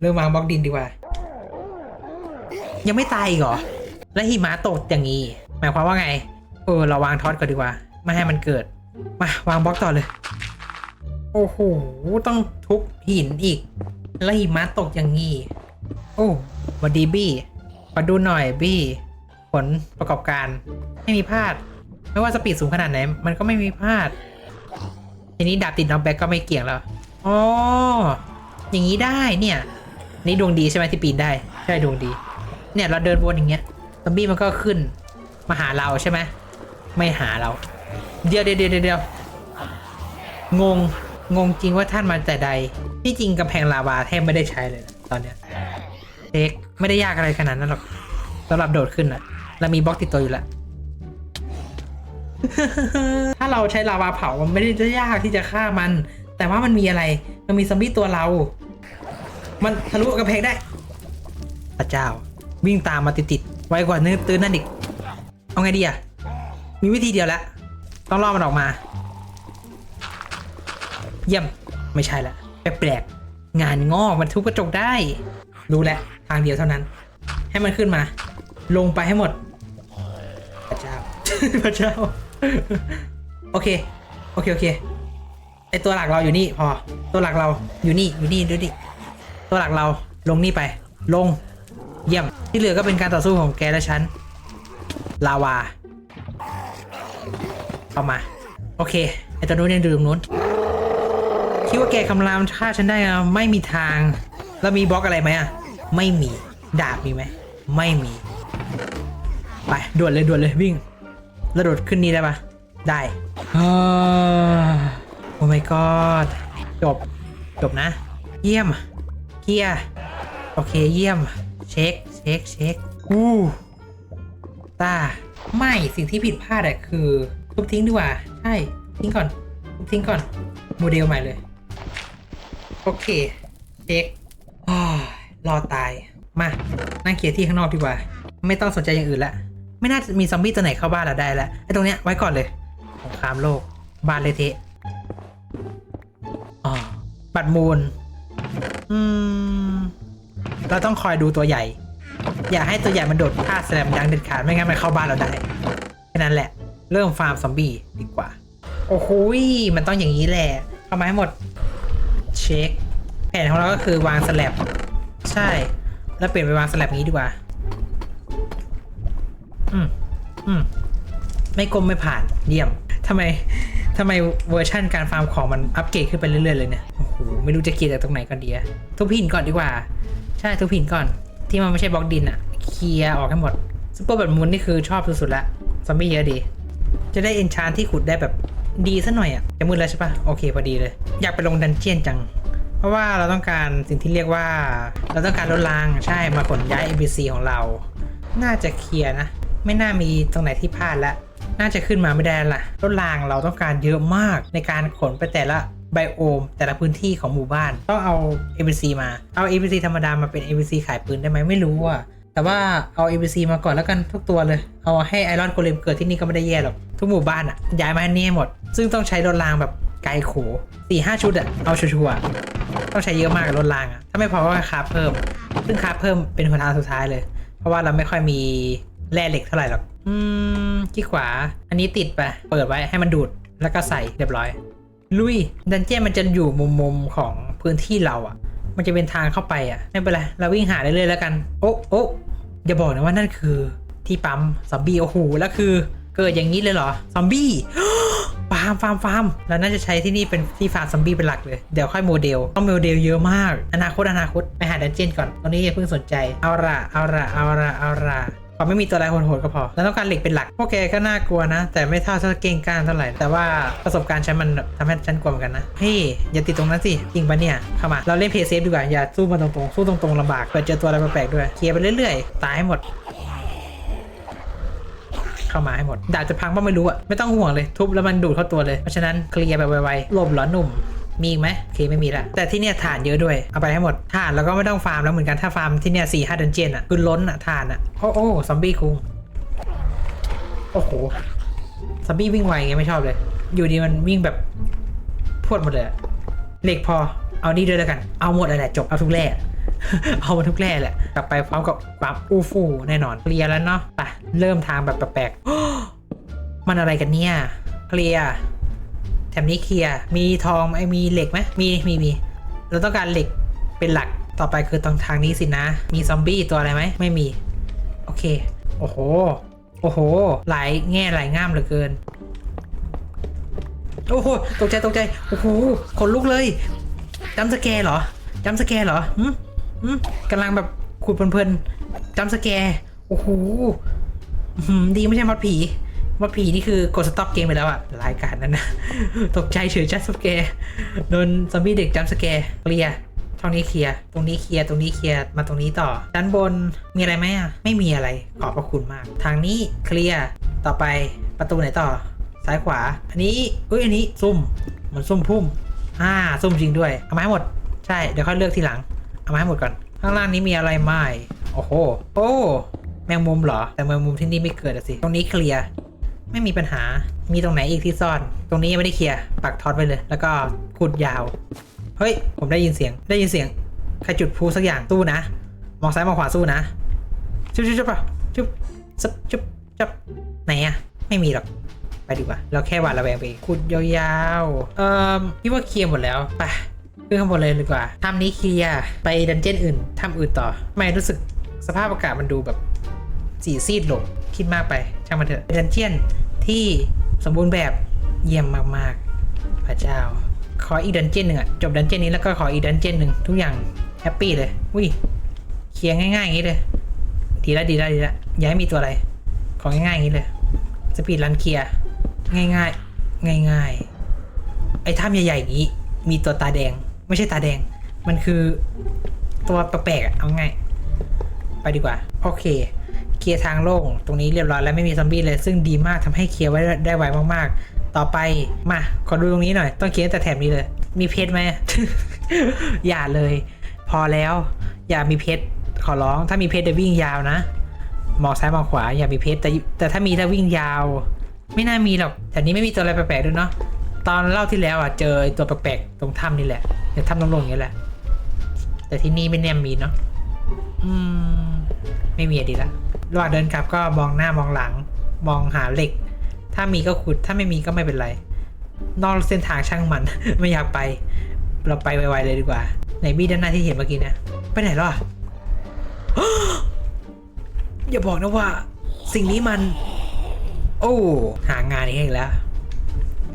เริ่มวางบล็อกดินดีกว่า ยังไม่ตายอีกเหรอ แล้วหิมะตกอย่างนี้ หมายความว่าไง เออ เราวางท็อตก่อนดีกว่า ไม่ให้มันเกิด มาวางบล็อกต่อเลย โอ้โห ต้องทุบหินอีก แล้วหิมะตกอย่างนี้ โอ้วัสดีบี้ขอดูหน่อยบี้ ผลประกอบการ ไม่มีพลาด ไม่ว่าสปีดสูงขนาดไหน มันก็ไม่มีพลาด ทีนี้ดาบติดน็อกแบ็กก็ไม่เกี่ยงแล้ว อ๋อ อย่างนี้ได้เนี่ย นี่ดวงดีใช่ไหมที่ปีนได้ ใช่ดวงดี เนี่ยเราเดินวนอย่างเงี้ยซอมบี้มันก็ขึ้นมาหาเราใช่ไหมไม่หาเรา เดี๋ยวเดี๋ยวเดี๋ยวเดี๋ยวงงงงจริงว่าท่านมาแต่ใด ที่จริงกำแพงลาวาแทบไม่ได้ใช้เลยนะตอนเนี้ยเด็กไม่ได้ยากอะไรขนาดนั้นหรอกสำหรับโดดขึ้นอะเรามีบล็อกติดตัวอยู่แล้วถ้าเราใช้ลาวาเผามันไม่ได้ยากที่จะฆ่ามัน แต่ว่ามันมีอะไร มันมีซอมบี้ตัวเรา มันทะลุกระเพงได้ พระเจ้า วิ่งตามมาติดๆไวกว่านื้อตื้นนั่นอีก เอาไงดีอะมีวิธีเดียวแล้วต้องล่อมันออกมา เยี่ยม ไม่ใช่ละแปลกๆงานงอกมันทุบกระจกได้ รู้แล้วทางเดียวเท่านั้น ให้มันขึ้นมา ลงไปให้หมด พระเจ้า พระเจ้า โอเค โอเค โอเค ไอตัวหลักเราอยู่นี่พอ ตัวหลักเราอยู่นี่ อยู่นี่ดูดิ ตัวหลักเราลงนี่ไป ลง เยี่ยม ที่เหลือก็เป็นการต่อสู้ของแกและฉัน ลาวา เข้ามา โอเค ไอตัวนู้นยังดูตรงนู้น คิดว่าแกคำรามฆ่าฉันได้อะไม่มีทาง แล้วมีบล็อกอะไรไหมอะไม่มี ดาบมีไหม ไม่มี ไปด่วนเลยด่วนเลยวิ่งแล้วโดดขึ้นนี่ได้ปะได้อ่าโอ้ my god จบ จบนะ เยี่ยม เคียร์โอเคเยี่ยม เช็คเช็คเช็คอู้ตาไม่สิ่งที่ผิดพลาดอะคือทุบทิ้งดีกว่า ใช่ทิ้งก่อนทุบทิ้งก่อน โมเดลใหม่เลย โอเคเช็คอรอตายมานั่งเคลียร์ที่ข้างนอกดีกว่า ไม่ต้องสนใจอย่างอื่นละไม่น่าจะมีซอมบี้ตัวไหนเข้าบ้านเราได้ล้วไอ้ตรงเนี้ยไว้ก่อนเลยสงครามโลก บ้านเลยเทะอ๋อบัตรมูล อืม เราต้องคอยดูตัวใหญ่ อย่าให้ตัวใหญ่มันโดดพลาดแสลมดังเด็ดขาดไม่งั้นมันเข้าบ้านเราได้แค่นั้นแหละ เริ่มฟาร์มซอมบี้ดีกว่า โอ้โหมันต้องอย่างนี้แหละเข้ามาให้หมด เช็ค แผนของเราก็คือวางสแลบใช่ แล้วเปลี่ยนไปวางสแลบนี้ดีกว่า อืมอืมไม่กลมไม่ผ่านเยี่ยมทำไมทำไมเวอร์ชั่นการฟาร์มของมันอัปเกรดขึ้นไปเรื่อยๆเลยเนี่ย โหไม่รู้จะเคลียร์จากตรงไหนก่อนดีอะทุบหินก่อนดีกว่า ใช่ทุบหินก่อน ที่มันไม่ใช่บล็อกดินอะเคลียร์ออกให้หมดซุปเปอร์แบบมูนนี่คือชอบสุดๆละซอมบี้เยอะดี จะได้เอนชานที่ขุดได้แบบดีซะหน่อยอะจะมืดแล้วใช่ปะโอเคพอดีเลย อยากไปลงดันเจียนจัง เพราะว่าเราต้องการสิ่งที่เรียกว่า เราต้องการรถรางใช่มาขนย้าย NPC ของเรา น่าจะเคลียร์นะ ไม่น่ามีตรงไหนที่พลาดละน่าจะขึ้นมาไม่ได้ละรถรางเราต้องการเยอะมากในการขนไปแต่ละ ไบโอม แต่ละพื้นที่ของหมู่บ้าน ต้องเอา NPC มาเอา NPC ธรรมดามาเป็น NPC ขายปืนได้ไหมไม่รู้อะแต่ว่าเอา NPC มาก่อนแล้วกันทุกตัวเลย เอาให้ไอรอนโกเลมเกิดที่นี่ก็ไม่ได้แย่หรอก ทุกหมู่บ้านอะ ย้ายมาให้นี่หมด ซึ่งต้องใช้รถรางแบบไกลโขสี่ห้าชุดอะ เอาชัวร์ๆต้องใช้เยอะมากกับรถรางอะ ถ้าไม่พอก็คาเพิ่ม ซึ่งคาเพิ่มเป็นหนทางสุดท้ายเลย เพราะว่าเราไม่ค่อยมีแร่เหล็กเท่าไหร่หรอก อืมที่ขวา อันนี้ติดไป เปิดไว้ให้มันดูด แล้วก็ใส่เรียบร้อย ลุย ดันเจี้ยนมันจะอยู่มุมมุมของพื้นที่เราอะ่ะ มันจะเป็นทางเข้าไปอะ่ะ ไม่เป็นไร เราวิ่งหาเรื่อยๆแล้วกัน โอ้โอ้อย่าบอกนะว่านั่นคือที่ปั๊มซอมบี้โอ้โหแล้วคือ เกิดอย่างนี้เลยเหรอซอมบี้ฟาร์มฟาร์มฟาร์มเราน่าจะใช้ที่นี่เป็นที่ฟาร์มซอมบี้เป็นหลักเลย เดี๋ยวค่อยโมเดลต้องโมเดลเยอะมาก อนาคตอนาคตไปหาดันเจี้ยนก่อนตอนนี้อย่าเพิ่งสนใจเอาละเอาละเอาละเอาละ ขอไม่มีตัวอะไรโหดๆก็พอ แล้วต้องการเหล็กเป็นหลัก พวกแกก็น่ากลัวนะ แต่ไม่เท่าถ้าเก่งกล้ารเท่าไหร่ แต่ว่าประสบการณ์ฉันมันทำให้ฉันกลัวเหมือนกันนะ เฮ้ย อย่าติดตรงนั้นสิ จริงปะเนี่ย เข้ามา เราเล่นเพย์เซฟดีกว่า อย่าสู้มาตรงๆ สู้ตรงๆลำบากเกิดเจอตัวอะไรแปลกๆด้วย เคลียร์ไปเรื่อยๆ ตายให้หมด เข้ามาให้หมด ดาบจะพังป่ะไม่รู้อะไม่ต้องห่วงเลย ทุบแล้วมันดูดเข้าตัวเลย เพราะฉะนั้นเคลียร์แบบไวๆหลบหรอหนุ่ม มีอีกไหมโอเคไม่มีละแต่ที่เนี่ยฐานเยอะด้วยเอาไปให้หมดฐานแล้วก็ไม่ต้องฟาร์มแล้วเหมือนกันถ้าฟาร์มที่เนี่ยสี่ห้าเดนเจียนอะคือล้นอะฐานอะโอ้โอ้ซอมบี้คุงโอ้โหซอมบี้วิ่งไวไงไม่ชอบเลย อยู่ดีมันวิ่งแบบพวดหมดเลยเหล็กพอเอานี่ด้วยแล้วกัน เอาหมดเลยแหละจบเอาทุกแร่เอามาทุกแร่แหละกลับไปพร้อมกับความอู้ฟู่แน่นอนเคลียร์แล้วเนาะไปเริ่มทางแบบแปลกๆมันอะไรกันเนี่ยเคลียร์ แถมนี้เคลียร์มีทองไอ้มีเหล็กไหมมีมีมีเราต้องการเหล็กเป็นหลักต่อไปคือตรงทางนี้สินะ มีซอมบี้ตัวอะไรไหมไม่มี โอเค โอ้โห โอ้โห หลายแง่หลายง่ามเหลือเกิน โอ้โห ตกใจตกใจ โอ้โห ขนลุกเลยจำสแกร์เหรอจำสแกร์เหรอหืมหืมกำลังแบบขุดเพลินๆจำสแกร์โอ้โหอื้อหือดีไม่ใช่มอดผี มอดผีนี่คือกดสต็อปเกมไปแล้วอะรายการนั้นนะตกใจเฉยจัดสแกร์โดนซอมบี้เด็กจำสแกร์เคลียร์ช่องนี้เคลียร์ตรงนี้เคลียร์ตรงนี้เคลียร์มาตรงนี้ต่อด้านบนมีอะไรไหมอะไม่มีอะไรขอบพระคุณมาก ทางนี้เคลียร์ต่อไปประตูไหนต่อ ซ้ายขวา อันนี้เอ้ยอันนี้ซุ่มเหมันซุ่มพุ่มอ่าซุ่มจริงด้วยเอามาให้หมดใช่เดี๋ยวค่อยเลือกทีหลังเอามาให้หมดก่อน ข้างล่างนี้มีอะไรไหมโอ้โหโอ้แมงมุมเหรอ แต่แมงมุมที่นี่ไม่เกิดอะสิ ตรงนี้เคลียร์ ไม่มีปัญหา มีตรงไหนอีกที่ซ่อน ตรงนี้ยังไม่ได้เคลียร์ ปักท็อตไปเลย แล้วก็ขุดยาว เฮ้ย ผมได้ยินเสียง ได้ยินเสียง ใครจุดพลุสักอย่างสู้นะ มองซ้ายมองขวาสู้นะ ชุบชุบชุบปะชุบชุบชุบชุบไหนอะไม่มีหรอก ไปดีกว่า เราแค่หวาดระแวงไปขุดยาวๆ เอ่อพี่ว่าเคลียร์หมดแล้ว ไปขึ้นข้างบนเลยดีกว่าทำนี้เคลียร์ ไปดันเจี้ยนอื่นทำอื่นต่อ ไม่รู้สึกสภาพอากาศมันดูแบบสีซีดลง คิดมากไป ช่างมันเถอะดันเจียนที่สมบูรณ์แบบเยี่ยมมากๆ พระเจ้า ขออีกดันเจียนหนึ่งอะจบดันเจียนนี้แล้วก็ขออีกดันเจียนหนึ่งทุกอย่างแฮปปี้เลยอุ้ยเคลียร์ง่ายๆอย่างนี้เลย ดีละดีละดีละอย่าให้มีตัวอะไร ของง่ายๆอย่างนี้เลยสปีดรันเคลียร์ง่ายง่ายง่ายง่ายๆ ไอ้ถ้ำใหญ่ๆอย่างนี้มีตัวตาแดง ไม่ใช่ตาแดง มันคือตัวแปลกๆอะเอาง่าย ไปดีกว่า โอเค เคลียร์ทางโล่งตรงนี้เรียบร้อยแล้วไม่มีซอมบี้เลยซึ่งดีมากทำให้เคลียร์ไว้ได้ไวมากๆ ต่อไปมาขอดูตรงนี้หน่อย ต้องเคลียร์แต่แถบนี้เลย มีเพชรไหมอย่าเลย พอแล้ว อย่ามีเพชรขอร้องถ้ามีเพชรจะวิ่งยาวนะมองซ้ายมองขวาอย่ามีเพชรแต่แต่ถ้ามีถ้าวิ่งยาว ไม่น่ามีหรอกแต่นี้ไม่มีตัวอะไรแปลกๆด้วยเนาะตอนเล่าที่แล้วอะเจอตัวแปลกๆตรงถ้ำนี่แหละเดี๋ยวถ้ำลงๆอย่างนี้แหละ แต่ที่นี่ไม่แน่มีเนาะอืม ไม่มีอะดีละ ระหว่างเดินกลับก็มองหน้ามองหลัง มองหาเหล็ก ถ้ามีก็ขุดถ้าไม่มีก็ไม่เป็นไร นอกเส้นทางช่างมัน ไม่อยากไป เราไปไวๆเลยดีกว่าไหนบี้ด้านหน้าที่เห็นเมื่อกี้นะไปไหนล่ะอย่าบอกนะว่า สิ่งนี้มัน โอ้หางานให้อีกแล้ว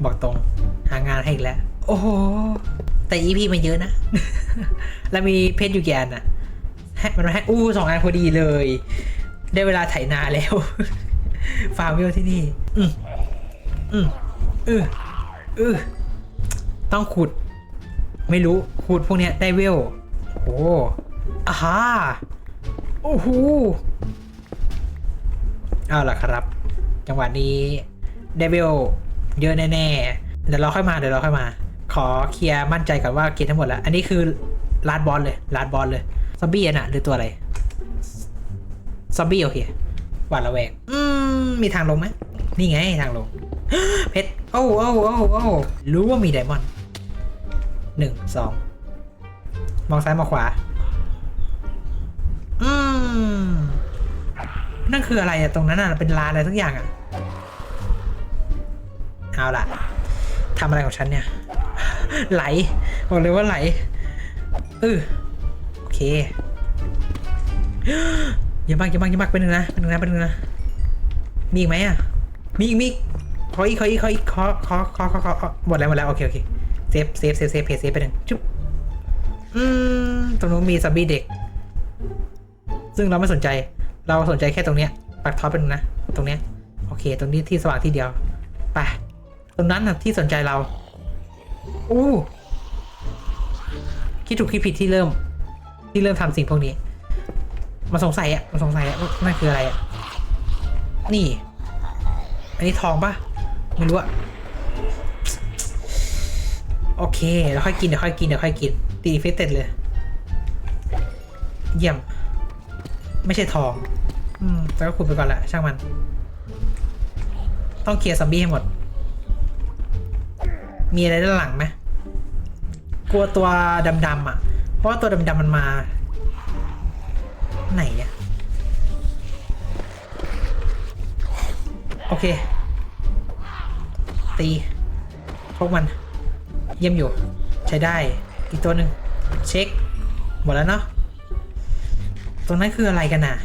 บอกตรง หางานให้อีกแล้ว โอ้โหแต่ EP มันเยอะนะ แล้วมีเพชรอยู่กี่อันะให้มันให้อู้สองอันพอดีเลย ได้เวลาไถนาแล้ว ฟาร์มวิวที่นี่ อืมอืมเออเอต้องขุด ไม่รู้ขุดพวกเนี้ยได้เวลโอ้อาฮาโอ้โหเอาล่ะครับ จังหวะนี้เดวิลเยอะแน่ๆ เดี๋ยวเราค่อยมาเดี๋ยวเราค่อยมา ขอเคลียร์มั่นใจก่อนว่าเกณฑ์ทั้งหมดแล้ว อันนี้คือลาดบอลเลยลาดบอลเลยซอมบี้อะนะหรือตัวอะไร ซอมบี้โอเคหวาดระแวงอืมมีทางลงไหมนี่ไงทางลง เพชรโอ้โอ้โอ้โอ้รู้ว่ามีไดมอนด์หนึ่งสองมองซ้ายมองขวา อืม นั่นคืออะไรอะตรงนั้นอะเป็นลานอะไรทุกอย่างอะเอาล่ะทำอะไรของฉันเนี่ย ไหลบอกเลยว่าไหลเออโอเค อย่ามากอย่ามากอย่ามากเป็นหนึ่งนะเป็นหนึ่งนะเป็นหนึ่งนะ มีอีกไหมอะ มีอีกมีอีกขออีกขออีกขออีกขอขอขอขอขอขอหมดแล้วหมดแล้วโอเคโอเคเซฟเซฟเซฟเซฟเพจเซฟไปหนึ่งจุ๊บอืมตรงนู้นมีซัมบี้เด็ก ซึ่งเราไม่สนใจ เราสนใจแค่ตรงเนี้ยปักท็อปเป็นงนะ ตรงเนี้ยโอเค ตรงนี้ที่สว่างที่เดียวไปตรงนั้นนะที่สนใจเราอู้คิดถูกคิดผิดที่เริ่ม ที่เริ่มทำสิ่งพวกนี้ มาสงสัยอะมาสงสัยอะว่านั่นคืออะไรอะนี่ อันนี้ทองปะไม่รู้อะโอเคเดี๋ยวค่อยกินเดี๋ยวค่อยกินเดี๋ยวค่อยกิน ตีเฟสเต็ดเลย เยี่ยม ไม่ใช่ทอง อืม แต่ก็ขุดไปก่อนแหละ ช่างมัน ต้องเคลียร์ซอมบี้ให้หมด มีอะไรด้านหลังไหมกลัวตัวดำๆอะ เพราะว่าตัวดำๆมันมา เค ตีพวกมัน เยี่ยมอยู่ ใช้ได้ อีกตัวหนึ่งเช็ค หมดแล้วเนาะ ตรงนั้นคืออะไรกันน่ะ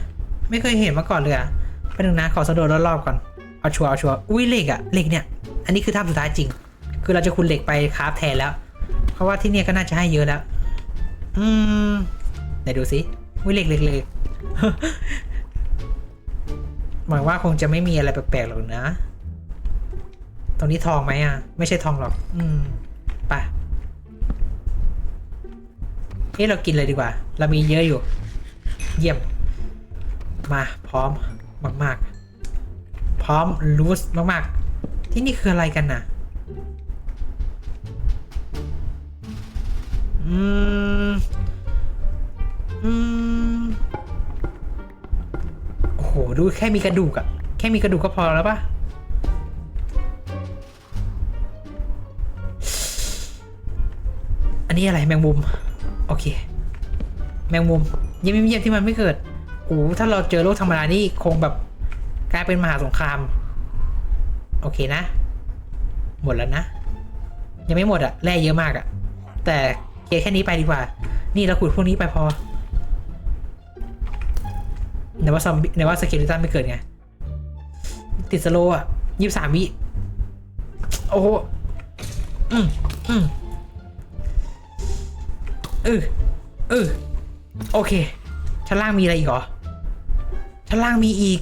ไม่เคยเห็นมาก่อนเลยอะไปหนึ่งนะขอสะดวกรอบๆก่อน เอาชัวร์เอาชัวร์อุ้ยเหล็กอะเหล็กเนี่ย อันนี้คือท่าสุดท้ายจริง คือเราจะคุณเหล็กไปคราฟแทนแล้ว เพราะว่าที่เนี่ยก็น่าจะให้เยอะแล้ว อืมไหนดูสิอุ้ยเหล็กเหล็กเหล็ก หวังว่าคงจะไม่มีอะไรแปลกๆหรอกนะ ตรงนี้ทองไหมอะ ไม่ใช่ทองหรอก อืมไปเฮ้เรากินเลยดีกว่า เรามีเยอะอยู่ เยี่ยม มาพร้อมมากๆ พร้อมรูสมากๆ ที่นี่คืออะไรกันน่ะอืม อืม หดูแค่มีกระดูกอะแค่มีกระดูกก็พอแล้วปะอันนี้อะไรแมงมุม โอเค แมงมุมเยี่ยมเยี่ยมที่มันไม่เกิดโอ้โหถ้าเราเจอโลกธรรมดานี่คงแบบกลายเป็นมหาสงคราม โอเคนะ หมดแล้วนะ ยังไม่หมดอะแร่เยอะมากอะแต่เคลียร์แค่นี้ไปดีกว่า นี่เราขุดพวกนี้ไปพอ ไหนว่าซอมบี้ไหนว่าสเกลิตันไม่เกิดไง ติดสโลอะยี่สามวิ โอ้โหอืมอืมเออเออโอเค ชั้นล่างมีอะไรอีกเหรอ ชั้นล่างมีอีก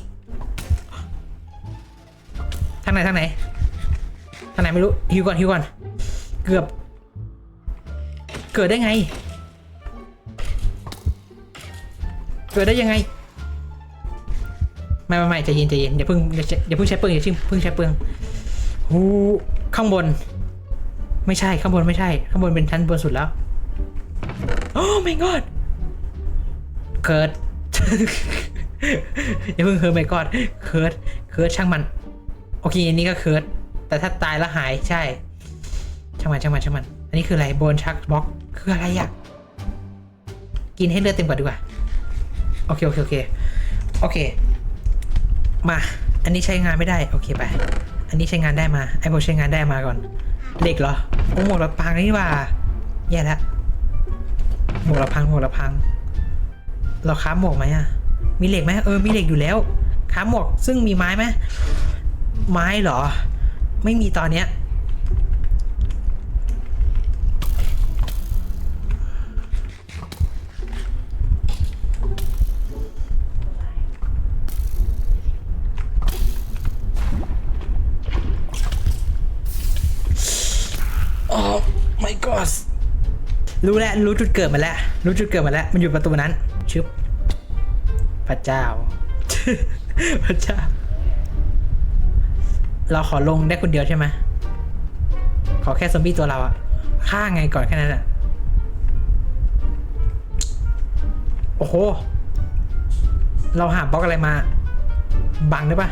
ทางไหนทางไหน ทางไหนไม่รู้ฮิวก่อนฮิวก่อน เกือบ เกิดได้ไง เกิดได้ยังไง ไม่ไม่ไม่ใจเย็นใจเย็นอย่าเพิ่งอย่าเพิ่งใช้ปืนอย่าเพิ่งใช้ปืนหูข้างบน ไม่ใช่ข้างบนไม่ใช่ ข้างบนเป็นชั้นบนสุดแล้วโอ้ my god เคิร์ดอย่าเพิ่งเคิร์ดไม่กอดเคิร์ดเคิร์ดช่างมัน โอเคอันนี้ก็เคิร์ดแต่ถ้าตายแล้วหายใช่ ช่างมันช่างมันช่างมัน อันนี้คืออะไรโบนชักบล็อกคืออะไรอะกินให้เลือดเต็มก่อนดีกว่า โอเค โอเค โอเค โอเค มา อันนี้ใช้งานไม่ได้ โอเคไป อันนี้ใช้งานได้มา ไอ้พวกใช้งานได้มาก่อน เหล็กเหรอ โอ้หมวกเราพังนี่ว่า แย่แล้วหมวกเราพังหมวกเราพัง เราค้าหมวกไหมอะ มีเหล็กไหมเออ มีเหล็กอยู่แล้วค้าหมวก ซึ่งมีไม้ไหมไม้เหรอ ไม่มีตอนเนี้ย รู้แล้วรู้จุดเกิดมาแล้ว รู้จุดเกิดมาแล้ว มันอยู่ประตูนั้น ชึบ พระเจ้า พระเจ้า เราขอลงได้คนเดียวใช่ไหมขอแค่ซอมบี้ตัวเราอะฆ่าไงก่อนแค่นั้นอะโอ้โห เราหาบล็อกอะไรมา บังได้ปะ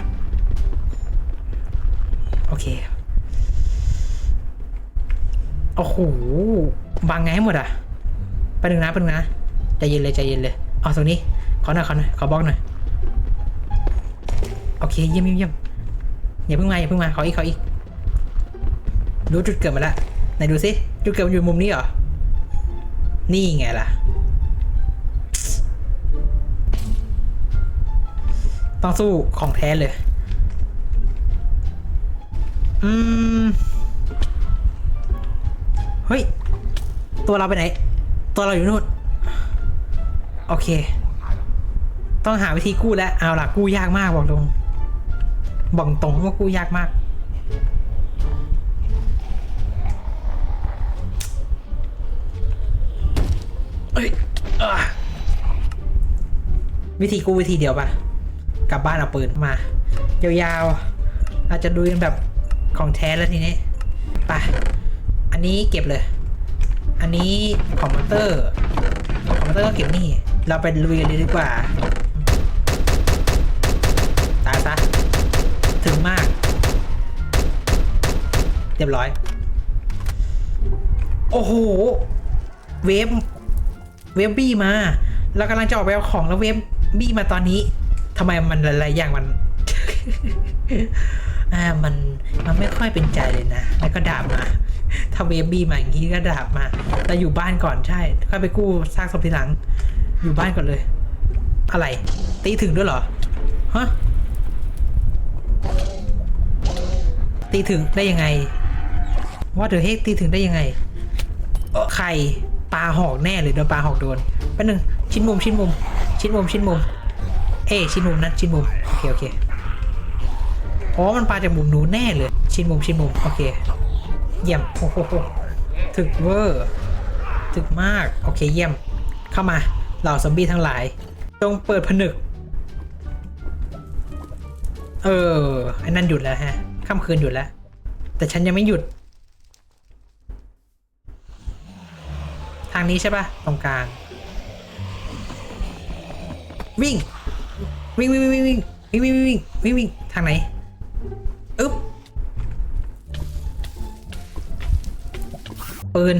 โอเค โอ้โห บังไงให้หมดอะไปหนึ่งนะไปหนึ่งนะใจเย็นเลยใจเย็นเลยเอาตรงนี้ขอหน่อยขอหน่อยขอบล็อกหน่อยโอเคเยี่ยมเยี่ยมเยี่ยมอย่าเพิ่งมาอย่าเพิ่งมาขออีกขออีกรู้จุดเกิดมาแล้วไหนดูสิจุดเกิดมันอยู่มุมนี้เหรอนี่ไงล่ะ ต้องสู้ของแท้เลย อืม เฮ้ย ตัวเราไปไหน ตัวเราอยู่นู่น โอเค ต้องหาวิธีกู้แล้ว เอาล่ะกู้ยากมากบอกตรงบอกตรงว่ากู้ยากมาก เอ้ยวิธีกู้วิธีเดียวปะกลับบ้านเอาปืนมา ยาวๆ อาจจะดูเป็นแบบของแท้แล้วทีนี้ ไป อันนี้เก็บเลย อันนี้คอมพิวเตอร์ คอมพิวเตอร์ก็เก็บนี่ เราไปลุยกันเลยดีกว่า ตายซะ ถึงมาก เรียบร้อย โอ้โห เวฟ เวฟบี้มา เรากำลังจะออกไปเอาของแล้วเวฟบี้มาตอนนี้ทำไมมันหลายๆอย่างมัน อ่า มัน มันไม่ค่อยเป็นใจเลยนะ แล้วก็ด่ามา ถ้าเวฟบีมาอย่างนี้ก็ดาบมา แต่อยู่บ้านก่อนใช่ค่อยไปกู้ซากศพทีหลัง อยู่บ้านก่อนเลย อะไร ตีถึงด้วยเหรอฮะตีถึงได้ยังไงว่าเดอะเฮกตีถึงได้ยังไงเออใครปลาหอกแน่เลยโดนปลาหอกโดนแป๊บนึงชิ้นมุมชิ้นมุม ชิ้นมุมชิ้นมุม เอ้ชิ้นมุมนะชิ้นมุมโอเคโอเคอ๋อมันปลาจากมุมนู้นแน่เลย ชิ้นมุมชิ้นมุมโอเค เยี่ยมโอ้โหถึกเวอร์ถึกมาก โอเคเยี่ยม เข้ามา เหล่าซอมบี้ทั้งหลาย จงเปิดผนึก เออไอ้นั่นหยุดแล้วฮะค่ำคืนหยุดแล้ว แต่ฉันยังไม่หยุด ทางนี้ใช่ปะตรงกลาง วิ่ง วิ่งวิ่งวิ่งวิ่งวิ่งวิ่งวิ่งวิ่งวิ่งทางไหน อึ๊บ ปืน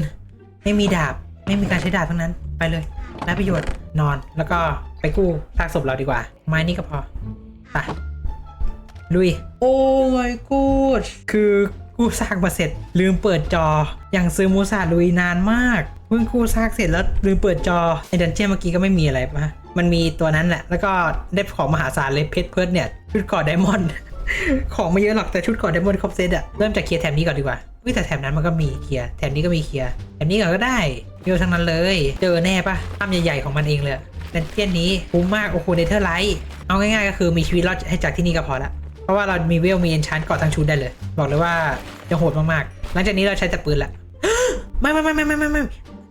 ไม่มีดาบ ไม่มีการใช้ดาบทั้งนั้น ไปเลยได้ประโยชน์ นอน แล้วก็ไปกู้ซากศพเราดีกว่า ไม้นี้ก็พอ ไป ลุย โอ้ my god คือกู้ซากมาเสร็จ ลืมเปิดจอ อย่างซื้อมูซาลุยนานมาก เพิ่งกู้ซากเสร็จแล้วลืมเปิดจอในดันเจี้ยนเมื่อกี้ก็ไม่มีอะไรปะมันมีตัวนั้นแหละ แล้วก็ได้ของมหาศาลเลยเพชรเพิร์ดเนี่ย ชุดเกอดไดมอนด์ ของไม่เยอะหรอกแต่ชุดเกอดไดมอนด์ครบเซตอะเริ่มจากเคลียร์แถบนี้ก่อนดีกว่า เฮ้ยแต่แถบนั้นมันก็มีเคลียร์แถบนี้ก็มีเคลียร์แถบนี้ก็ได้เยอะทั้งนั้นเลย เจอแน่ปะภาพใหญ่ๆของมันเองเลยดันเจี้ยนนี้คุ้มมากโอ้โหเนเธอร์ไลท์เอาง่ายๆก็คือมีชีวิตรอดให้จากที่นี่ก็พอละเพราะว่าเรามีเวลมีเอนชานก่อทั้งชุดได้เลย บอกเลยว่าจะโหดมากๆ หลังจากนี้เราใช้แต่ปืนละไม่ไม่ไม่ไม่ไม่ไม่ไม่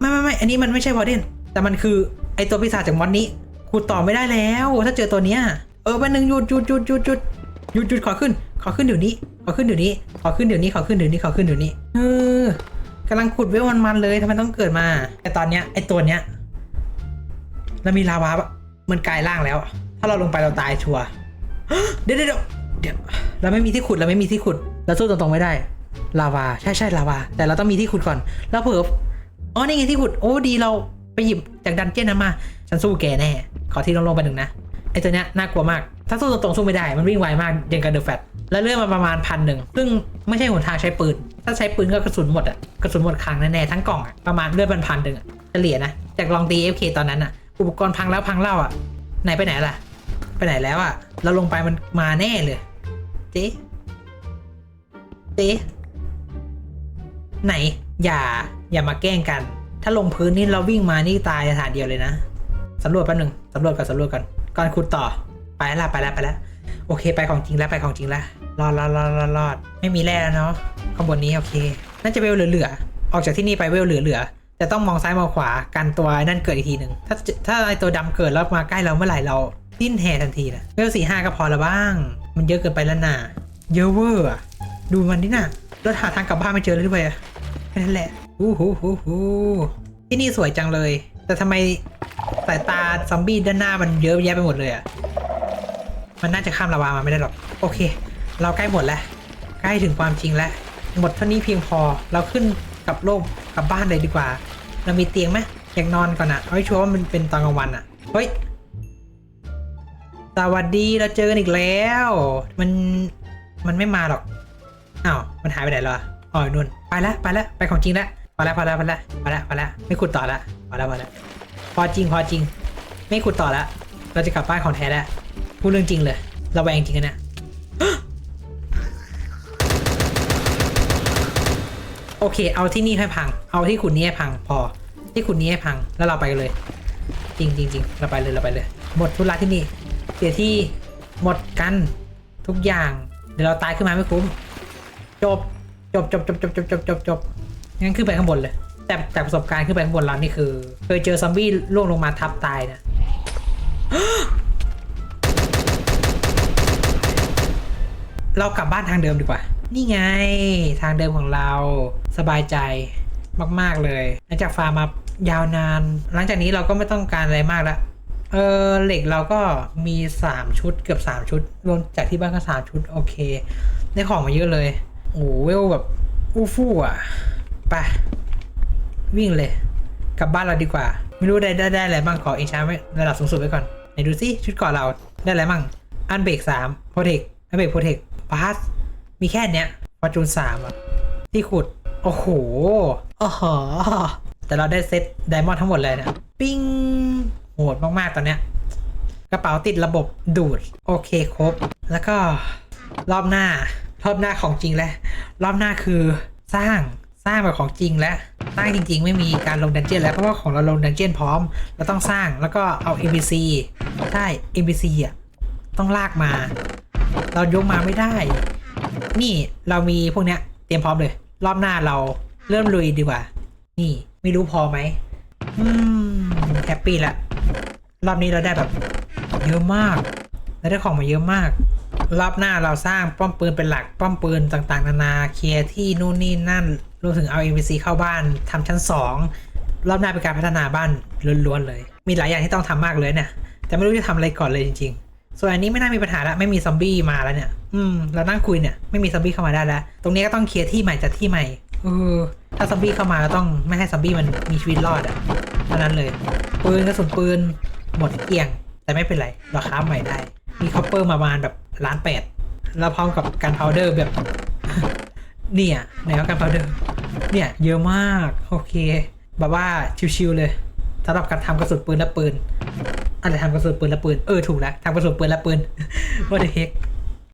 ไม่ไม่ไม่อันนี้มันไม่ใช่พอเดนแต่มันคือไอตัวปีศาจจากมอนนี้ขุดต่อไม่ได้แล้ว ถ้าเจอตัวเนี้ยเออแป๊บนึงหยุดหยุดหยุดหยุดหยุดหยุดหยุดขอขึ้น ขอขึ้นเดี๋ยวนี้ ขอขึ้นเดี๋ยวนี้ ขอขึ้นเดี๋ยวนี้ ขอขึ้นเดี๋ยวนี้ ขอขึ้นเดี๋ยวนี้ เออกำลังขุดเวลมันๆเลยทำไมต้องเกิดมา แต่ตอนเนี้ยไอตัวเนี้ยเรามีลาวาปะมันกลายร่างแล้วอะถ้าเราลงไปเราตายชัวร์ เดี๋ยวเดี๋ยวเดี๋ยวเราไม่มีที่ขุดเราไม่มีที่ขุด เราสู้ตรงๆไม่ได้ ลาวา ใช่ใช่ลาวา แต่เราต้องมีที่ขุดก่อนแล้วเผื่ออ๋อนี่ไงที่ขุด โอ้ดีเราไปหยิบจากดันเจี้ยนนั้นมา ฉันสู้แกแน่ ขอที่ลงๆไปหนึ่งนะ ไอตัวเนี้ยน่ากลัวมาก ถ้าสู้ตรงๆสู้ไม่ได้มันวิ่งไวมากเดนกันเดอะแฟตแล้วเลื่อนมาประมาณพันหนึ่งซึ่งไม่ใช่หนทางใช้ปืน ถ้าใช้ปืนก็กระสุนหมดอะกระสุนหมดครั้งแน่ๆทั้งกล่องอะประมาณเลื่อนพันพันหนึ่งอะเฉลี่ยนะจากลองตี FK ตอนนั้นอะอุปกรณ์พังแล้วพังเล่าอะไหนไปไหนล่ะ ไปไหนแล้วอะเราลงไปมันมาแน่เลยเจ๊เจ๊ไหน อย่าอย่ามาแกล้งกัน ถ้าลงพื้นนี่เราวิ่งมานี่ตายสถานเดียวเลยนะสำรวจแป๊บหนึ่งสำรวจก่อนสำรวจก่อนก่อนขุดต่อ ไปแล้วไปแล้วไปแล้วโอเค ไปของจริงแล้วไปของจริงแล้วรอดรอดรอดรอดรอดไม่มีแร่แล้วเนาะข้างบนนี้โอเค น่าจะเวลเหลือๆออกจากที่นี่ไปเวลเหลือๆแต่ต้องมองซ้ายมองขวากันตัวนั่นเกิดอีกทีหนึ่งถ้าถ้าไอตัวดำเกิดแล้วมาใกล้เราเมื่อไหร่เราดิ้นแห่ทันทีนะเวลสี่ห้าก็พอละบ้าง มันเยอะเกินไปแล้วน่ะเยอะเวอร์อะดูมันดิน่ะเราหาทางกลับบ้านไม่เจอเลยด้วยอะแค่นั้นแหละอู้หูหูหูที่นี่สวยจังเลย แต่ทำไมสายตาซอมบี้ด้านหน้ามันเยอะแยะไปหมดเลยอะ มันน่าจะข้ามลาวามาไม่ได้หรอก โอเค เราใกล้หมดแล้ว ใกล้ถึงความจริงแล้ว หมดเท่านี้เพียงพอ เราขึ้นกลับโลกกลับบ้านเลยดีกว่า เรามีเตียงไหมอยากนอนก่อนอะเอาให้ชัวร์ว่ามันเป็นตอนกลางวันอะเฮ้ย สวัสดี เราเจอกันอีกแล้ว มัน มันไม่มาหรอก อ้าว มันหายไปไหนแล้วอะอ๋อนู่น ไปแล้วไปแล้วไปของจริงแล้วพอแล้วพอแล้วพอแล้วพอแล้วพอแล้วไม่ขุดต่อละพอแล้วพอแล้วพอจริง พอจริง ไม่ขุดต่อละ เราจะกลับบ้านของแท้แล้ว พูดเรื่องจริงเลยระแวงจริงกันเนี่ยโอเค เอาที่นี่ให้พัง เอาที่ขุนนี้ให้พังพอ ที่ขุนนี้ให้พังแล้วเราไปเลย จริงจริงจริงเราไปเลยเราไปเลย หมดธุระที่นี่เสียที่หมดกันทุกอย่าง เดี๋ยวเราตายขึ้นมาไม่คุ้มจบจบจบจบจบจบจบจบจบงั้นขึ้นไปข้างบนเลย แต่แต่ประสบการณ์ขึ้นไปข้างบนเรานี่คือ เคยเจอซอมบี้ล่วงลงมาทับตายนะ เรากลับบ้านทางเดิมดีกว่า นี่ไงทางเดิมของเราสบายใจมาก ๆ เลย หลังจากฟาร์มมายาวนาน หลังจากนี้เราก็ไม่ต้องการอะไรมากล้วเออเหล็กเราก็มี 3 ชุดเกือบ 3 ชุด รวมจากที่บ้านก็ 3 ชุด โอเค ได้ของมาเยอะเลย โอ้โหเวลแบบอู้ฟู่อะไปวิ่งเลย กลับบ้านเราดีกว่า ไม่รู้ได้ได้ได้อะไรบ้างขอเอชาร์ไว้ระดับสูงสุดไว้ก่อนไหนดูซิชุดก่อนเราได้อะไรบ้างอันเบรกสามโปรเทคอันเบรกโปรเทค พาสมีแค่เนี้ยฟอร์จูนสามอะ ที่ขุด โอ้โหโอ้โหแต่เราได้เซตไดมอนด์ทั้งหมดเลยเนี่ยปิ้งโหดมาก ๆ ตอนเนี้ย กระเป๋าติดระบบดูด โอเคครบ แล้วก็รอบหน้ารอบหน้าของจริงแล้ว รอบหน้าคือสร้างสร้างแบบของจริงแล้วสร้างจริง ๆ ไม่มีการลงดันเจียนแล้วเพราะว่าของเราลงดันเจียนพร้อม เราต้องสร้างแล้วก็เอา NPC ใช่ NPC อะต้องลากมา เรายกมาไม่ได้ นี่เรามีพวกเนี้ย เตรียมพร้อมเลย รอบหน้าเราเริ่มลุยดีกว่า นี่ไม่รู้พอไหมอืมแฮปปี้ละรอบนี้เราได้แบบเยอะมากเราได้ของมาเยอะมาก รอบหน้าเราสร้างป้อมปืนเป็นหลักป้อมปืนต่างๆ นานาเคลียร์ที่นู่นนี่นั่นรวมถึงเอา NPC เข้าบ้านทำชั้น 2 รอบหน้าเป็นการพัฒนาบ้านล้วนๆเลย มีหลายอย่างที่ต้องทำมากเลยเนี่ยแต่ไม่รู้จะทำอะไรก่อนเลยจริง ๆ ส่วนอันนี้ไม่น่ามีปัญหาละไม่มีซอมบี้มาแล้วเนี่ย อืม เรานั่งคุยเนี่ยไม่มีซอมบี้เข้ามาได้แล้ว ตรงนี้ก็ต้องเคลียร์ที่ใหม่จัดที่ใหม่เออถ้าซอมบี้เข้ามาเราต้องไม่ให้ซอมบี้มันมีชีวิตรอดอะเท่านั้นเลย ปืนกระสุนปืนหมดเกลี้ยง แต่ไม่เป็นไรเราค้าใหม่ได้ มีคอปเปอร์มาประมาณแบบล้านแปดแล้วพร้อมกับการพาวเดอร์แบบ เนี่ยไหนว่าการพาวเดอร์เนี่ย เยอะมาก โอเค แบบว่าชิวๆเลย สำหรับการทำกระสุนปืนและปืนอะไรทำกระสุนปืนและปืน เออถูกแล้วทำกระสุนปืนและปืนว่าเด็ก